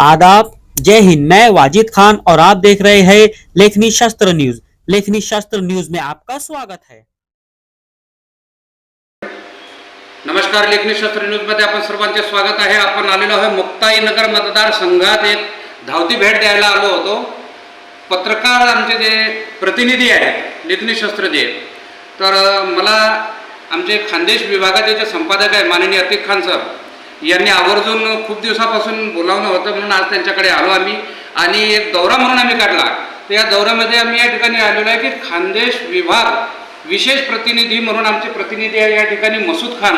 आदाब। जय हिंद, मैं वाजिद खान और आप देख रहे हैं लेखनी शास्त्र न्यूज़। लेखनी शास्त्र न्यूज़ में आपका स्वागत है। नमस्कार, लेखनी शास्त्र न्यूजमध्ये आपण सर्वांचे स्वागत आहे. आपण आलेलो आहे मुक्ताईनगर मतदारसंघात एक धावती भेट द्यायला आलो होतो. पत्रकार आमचे जे प्रतिनिधी आहेत, लेखनी शास्त्र जे तर मला आमचे खानदेश विभागाचे जे संपादक आहे, माननीय अतिक खान सर यांनी आवर्जून खूप दिवसापासून बोलावणं होतं म्हणून आज त्यांच्याकडे आलो आम्ही. आणि एक दौरा म्हणून आम्ही काढला. तर या दौऱ्यामध्ये आम्ही या ठिकाणी आलेलो आहे की खानदेश विभाग विशेष प्रतिनिधी म्हणून आमचे प्रतिनिधी आहे या ठिकाणी मसूद खान.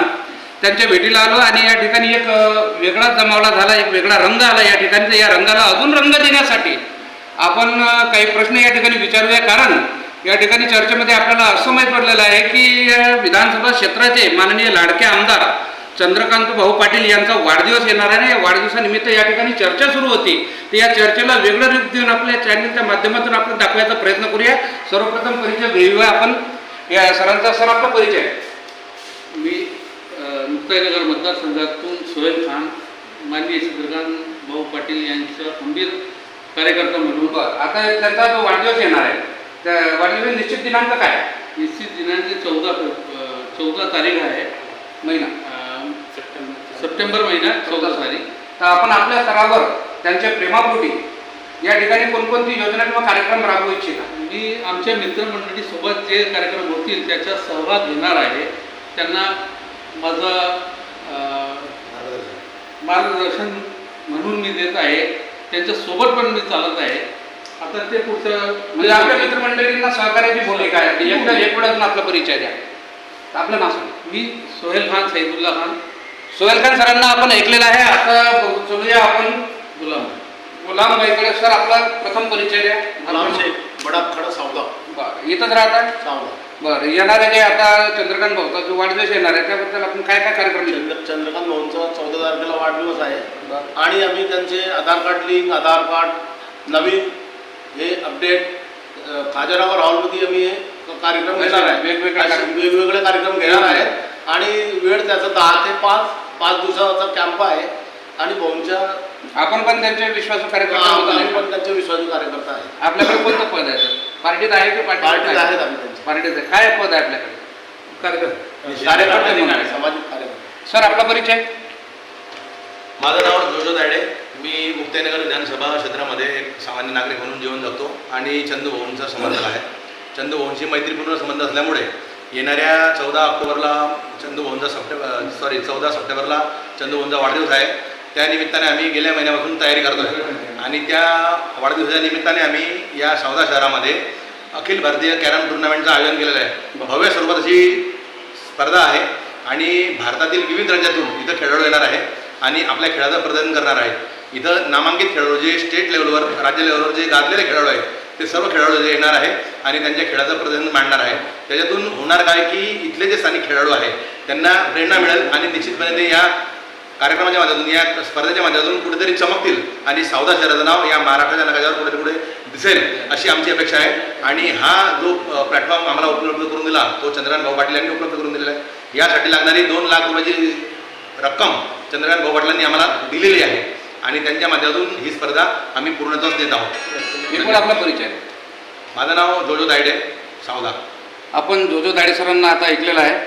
त्यांच्या भेटीला आलो आणि या ठिकाणी एक वेगळा वेगळाच जमावला झाला एक वेगळा रंग आला या ठिकाणी तर या रंगाला अजून रंग देण्यासाठी आपण काही प्रश्न या ठिकाणी विचारूया. कारण या ठिकाणी चर्चेमध्ये आपल्याला असं माहीत पडलेलं आहे की विधानसभा क्षेत्राचे माननीय लाडके आमदार चंद्रकांत भाऊ पाटील यांचा वाढदिवस येणार आहे या वाढदिवसानिमित्त या ठिकाणी चर्चा सुरू होती. तर या चर्चेला वेगळं रूप देऊन आपल्या चॅनलच्या माध्यमातून आपण दाखवायचा प्रयत्न करूया. सर्वप्रथम परिचय घेऊया आपण. या सरांचा सर आपला परिचय. मी मुक्ताईनगर मतदारसंघातून सोहेल खान माननीय चंद्रकांत भाऊ पाटील यांचा खंबीर कार्यकर्ता म्हणून. आता त्यांचा जो वाढदिवस येणार आहे त्या वाढदिवस निश्चित दिनांक काय? आहे? निश्चित दिनांक चौदा चौदा तारीख आहे. महिना. सप्टेंबर महिना चौदा तारीख तर आपण आपल्या स्तरावर त्यांच्या प्रेमापोटी या ठिकाणी कोणकोणती योजना किंवा कार्यक्रम राबवू इच्छिता? मी आमच्या मित्रमंडळीसोबत जे कार्यक्रम होतील त्याचा सहभाग घेणार आहे. त्यांना माझं मार्गदर्शन म्हणून मी देत आहे. त्यांच्यासोबत पण मी चालत आहे. आता ते पुढचं म्हणजे आपल्या मित्रमंडळींना सहकार्याची भूमिका आहे. एकदा एक वेळातून आपला परिचय द्या. आपलं नाव मी सोहेल खान सैदुल्ला खान. सोहेल खान सरांना आपण ऐकलेलं आहे. आता चलूया आपण. गुलाम. गुलाम गायकडे सर आपला प्रथम परिचय द्या. गुलाम शेख बडा खडा सावदा. बरं इथंच राहतात सावदा. बरं येणारे जे आता चंद्रकांत भाऊचा जो वाढदिवस येणार आहे त्याबद्दल आपण काय काय कार्यक्रम? चंद्र चंद्रकांत भाऊंचा चौदा तारखेला वाढदिवस आहे. आणि आम्ही त्यांचे Aadhaar card link Aadhaar card नवीन हे अपडेट खाजरावर हॉलमध्ये आम्ही हे कार्यक्रम घेणार आहे. वेगवेगळे असे कार्यक्रम. वेगवेगळे कार्यक्रम घेणार आहेत आणि वेळ त्याचा दहा ते पाच पाच दिवसाचा कॅम्प आहे. आणि भाऊंच्या आपण पण त्यांचे विश्वासू कार्यक्रम आम्ही पण त्यांचे विश्वासू कार्यकर्ता आहे. आपल्याकडे कोणतं पद आहे? सर? पार्टीत आहे की पार्टीत पार्टीत आहेत आम्ही त्यांचे. पार्टीत आहे. काय पद आहे आपल्याकडे? कार्यकर्ता. कार्यकर्ते म्हणून म्हणून आहे. सामाजिक कार्यकर्ते. सर आपला परिचय? माझं नाव जोजो दायडे. मी मुक्ताईनगर विधानसभा क्षेत्रामध्ये एक सामान्य नागरिक म्हणून जीवन जगतो. आणि चंदूभाऊंचा समर्थक आहे. चंदूभाऊंशी मैत्रीपूर्ण संबंध असल्यामुळे येणाऱ्या चौदा ऑक्टोबरला चंदूभाऊंचा सप्टेंबर सॉरी चौदा सप्टेंबरला चंदूभाऊंचा वाढदिवस आहे. त्या निमित्ताने आम्ही गेल्या महिन्यापासून तयारी करतो आहे आणि त्या वाढदिवसाच्या निमित्ताने आम्ही या सौदा शहरामध्ये अखिल भारतीय कॅरम टुर्नामेंटचं आयोजन केलेलं आहे. भव्य स्वरूपाची स्पर्धा आहे. आणि भारतातील विविध राज्यातून इथं खेळाडू येणार आहे आणि आपल्या खेळाचं प्रदर्शन करणार आहे इथं नामांकित खेळाडू जे स्टेट लेवलवर राज्य लेवलवर जे गाजलेले खेळाडू आहेत ते सर्व खेळाडू जे येणार आहे आणि त्यांच्या खेळाचं प्रदर्शन मांडणार आहे. त्याच्यातून होणार काय की इथले जे स्थानिक खेळाडू आहे त्यांना प्रेरणा मिळेल आणि निश्चितपणे ते या कार्यक्रमाच्या माध्यमातून या स्पर्धेच्या माध्यमातून कुठेतरी चमकतील आणि सावधा शहराचं नाव या महाराष्ट्राच्या नकाशावर कुठे कुठे दिसेल अशी आमची अपेक्षा आहे. आणि हा जो प्लॅटफॉर्म आम्हाला उपलब्ध करून दिला तो चंद्रकांत भाऊ पाटील यांनी उपलब्ध करून दिलेला आहे. यासाठी लागणारी दोन लाख रुपयाची रक्कम चंद्रकांत भाऊ पाटलांनी आम्हाला दिलेली आहे. आणि त्यांच्या माध्यमातून ही स्पर्धा आम्ही पूर्णत्वास देत आहोत. एकूण आपला परिचय? माझं नाव जोजो दायडे सावधा आपण जोजो दाडे सरांना आता ऐकलेलं आहे.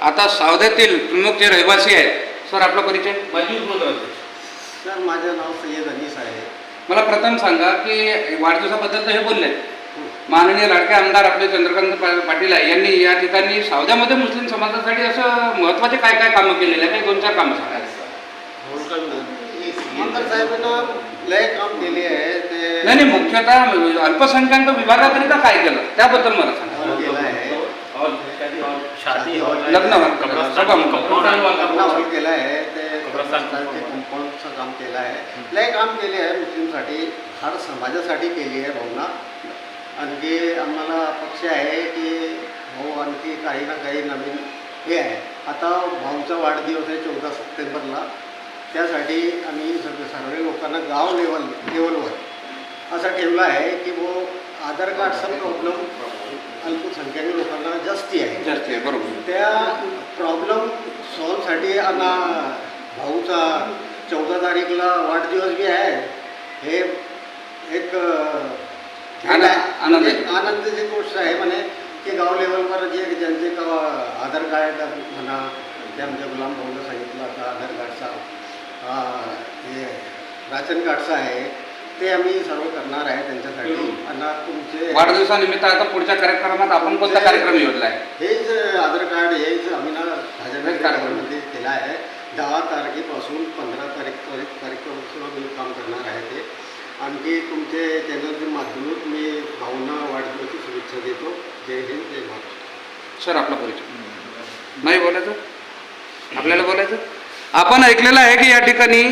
आता सावध्यातील प्रमुख जे रहिवासी आहेत सर आपला परिचय? सर माझं नाव सय्यद अनीस आहे. मला प्रथम सांगा की वाढदिवसाबद्दल तर हे बोलले. माननीय लाडके आमदार आपले चंद्रकांत पाटील आहे यांनी या ठिकाणी सावध्यामध्ये मुस्लिम समाजासाठी असं महत्त्वाचे काय काय कामं केलेले आहे? काही दोन चार कामं सांगा लय काम केले आहे ते नाही नाही मुख्यतः अल्पसंख्याक विभागाकरिता काय केलं? त्याबद्दल मला सांगा. हॉल केला आहे. शादी हॉल लग्न हॉल, सभा मंडप. लग्न हॉल केला आहे ते कंपाऊंडचं काम केलं आहे. लय काम केले आहे मुस्लिमसाठी हर समाजासाठी केली आहे भाऊना आणखी आम्हाला अपेक्षा आहे की भाऊ आणखी काही ना काही नवीन हे आहे. आता भाऊचा वाढदिवस आहे चौदा सप्टेंबरला. त्यासाठी आम्ही सग सर्व लोकांना गाव लेवल लेवलवर असा ठेवला आहे की वो आधार कार्डचा प्रॉब्लेम अल्पसंख्याक लोकांना जास्ती आहे. जास्त आहे बरोबर. त्या प्रॉब्लेम सॉल्वसाठी आणि भाऊचा चौदा तारीखला वाढदिवस बी आहे. हे एक आनंद- आनंदाची गोष्ट आहे म्हणे की गाव लेवलवर जे ज्यांचे का आधार कार्ड म्हणा ते आमच्या गुलाम भाऊनं सांगितलं आता आधार कार्डचा हे राशन कार्डचा आहे. ते आम्ही सर्व करणार आहे त्यांच्यासाठी. आणि तुमचे वाढदिवसानिमित्त आता पुढच्या कार्यक्रमात आपण कोणता कार्यक्रम योजला आहे हेच आधार कार्ड हेच आम्ही ना भाजप हेच कार्यक्रम. मध्ये केला आहे. दहा तारखेपासून पंधरा तारीख तारीख तारीखपासून मी काम करणार आहे ते. आणखी तुमचे चॅनलच्या माध्यमातून मी भावना वाढदिवसाची शुभेच्छा देतो. जय हिंद जय महाराष्ट्र सर आपला परिचय. नाही बोलायचं? आपल्याला बोलायचं? आपण ऐकलेलं आहे की या ठिकाणी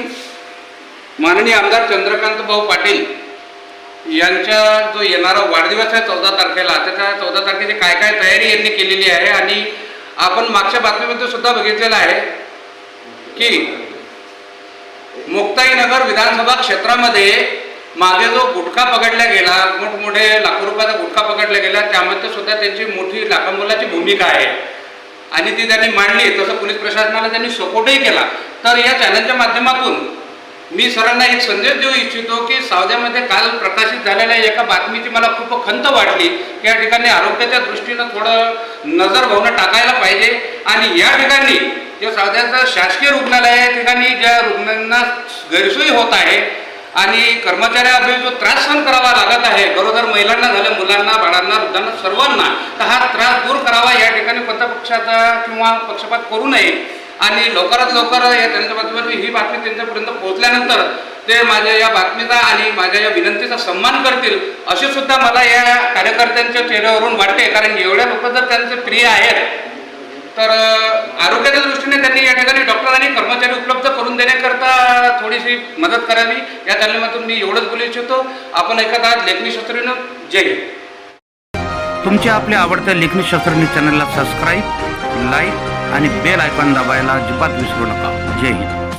माननीय आमदार चंद्रकांत भाऊ पाटील यांच्या जो येणारा वाढदिवस आहे चौदा तारखेला त्याच्या चौदा तारखेची काय काय तयारी यांनी केलेली आहे आणि आपण मागच्या बातमीमध्ये सुद्धा बघितलेलं आहे की मुक्ताईनगर विधानसभा क्षेत्रामध्ये मागे जो गुटखा पकडला गेला मोठमोठे लाखो रुपयाचा गुटखा पकडला गेला त्यामध्ये सुद्धा त्यांची मोठी लाखांबोलाची भूमिका आहे. आणि ती त्यांनी मांडली. तसं पोलीस प्रशासनाला त्यांनी सपोर्टही केला. तर या चॅनलच्या माध्यमातून मी सरांना एक संदेश देऊ इच्छितो की सावद्यामध्ये काल प्रकाशित झालेल्या एका बातमीची मला खूप खंत वाटली. की या ठिकाणी आरोग्याच्या दृष्टीनं थोडं नजर भावनं टाकायला पाहिजे. आणि या ठिकाणी जे सावद्याचं शासकीय रुग्णालय या ठिकाणी ज्या रुग्णांना गैरसोयी होत आहे आणि कर्मचाऱ्याअभावी जो त्रास सहन करावा लागत आहे. गरोदर महिलांना झालं मुलांना बाळांना वृद्धांना सर्वांना तर हा त्रास दूर करावा. या ठिकाणी कोणत्या पक्षाचा किंवा पक्षपात करू नये. आणि लवकरात लवकर या त्यांच्या माध्यमातून ही बातमी त्यांच्यापर्यंत पोहोचल्यानंतर ते माझ्या या बातमीचा आणि माझ्या या विनंतीचा सन्मान करतील असे सुद्धा मला या कार्यकर्त्यांच्या चेहऱ्यावरून वाटते. कारण एवढ्या लोक जर त्यांचे प्रिय आहेत तर आरोग्याच्या दृष्टीने त्यांनी या ठिकाणी डॉक्टर आणि कर्मचारी उपलब्ध करून देण्याकरता थोडीशी मदत करावी. या तालिमातून मी एवढंच बोलू इच्छितो. आपण एखादा लेखनी शास्त्रीनं जय हिंद. तुमच्या आपल्या आवडत्या लेखनी शास्त्रज्ञ चॅनलला सबस्क्राईब लाईक आणि बेल आयकॉन दाबायला अजिबात विसरू नका. जय हिंद.